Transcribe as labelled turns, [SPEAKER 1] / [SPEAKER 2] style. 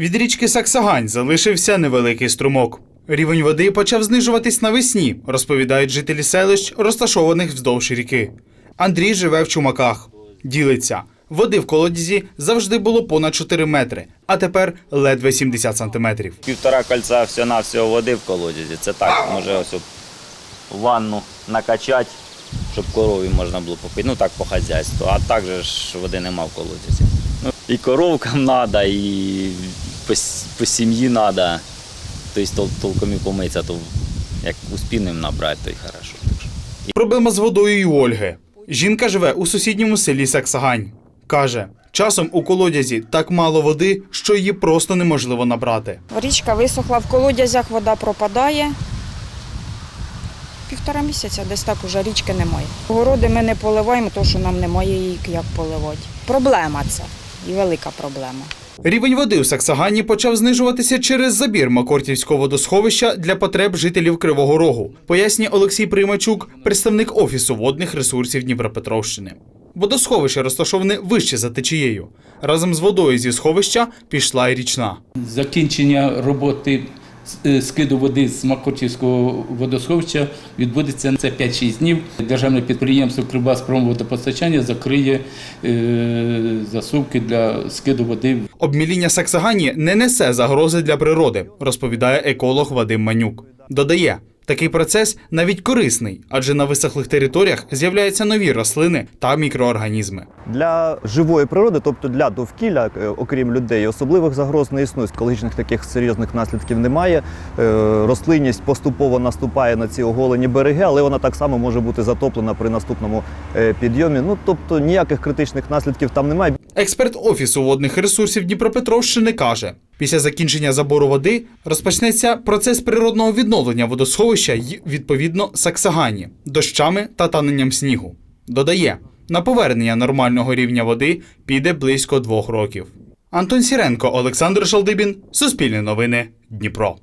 [SPEAKER 1] Від річки Саксагань залишився невеликий струмок. Рівень води почав знижуватись навесні, розповідають жителі селищ, розташованих вздовж ріки. Андрій живе в чумаках. Ділиться. Води в колодязі завжди було понад 4 метри, а тепер ледве 70 сантиметрів.
[SPEAKER 2] Півтора кольця всього-навсього води в колодязі. Це так, може ось ванну накачати, щоб корові можна було попити. Ну так по хазяйству. А так же ж води нема в колодязі. Ну, і коровкам треба, і по, по сім'ї треба. Тобто тол- толком і помитися, то як успінним набрати, то й хорошо.
[SPEAKER 1] Проблема з водою і у Ольги. Жінка живе у сусідньому селі Саксагань. Каже, часом у колодязі так мало води, що її просто неможливо набрати.
[SPEAKER 3] Річка висохла в колодязях, вода пропадає. Півтора місяця десь так уже річки немає. Городи ми не поливаємо, тому що нам немає її як поливати. Проблема це і велика проблема.
[SPEAKER 1] Рівень води у Саксагані почав знижуватися через забір Макортівського водосховища для потреб жителів Кривого Рогу, пояснює Олексій Приймачук, представник Офісу водних ресурсів Дніпропетровщини. Водосховище розташоване вище за течією. Разом з водою зі сховища пішла й річна.
[SPEAKER 4] Закінчення роботи скиду води з Макотівського водосховища відбудеться це 5-6 днів. Державне підприємство Кривбаспромводопостачання закриє е, засувки для скиду води
[SPEAKER 1] Обміління Саксагані не несе загрози для природи, розповідає еколог Вадим Манюк. Додає, такий процес навіть корисний, адже на висохлих територіях з'являються нові рослини та мікроорганізми.
[SPEAKER 5] Для живої природи, тобто для довкілля, е, окрім людей, особливих загроз не існує. Екологічних таких серйозних наслідків немає. Е, Рослинність поступово наступає на ці оголені береги, але вона так само може бути затоплена при наступному е, підйомі. Ну тобто ніяких критичних наслідків там немає.
[SPEAKER 1] Експерт Офісу водних ресурсів Дніпропетровщини каже: після закінчення забору води розпочнеться процес природного відновлення водосховища й, відповідно, Саксагані, дощами та таненням снігу. Додає, на повернення нормального рівня води піде близько двох років. Антон Сіренко, Олександр Шалдибін, Суспільне новини, Дніпро.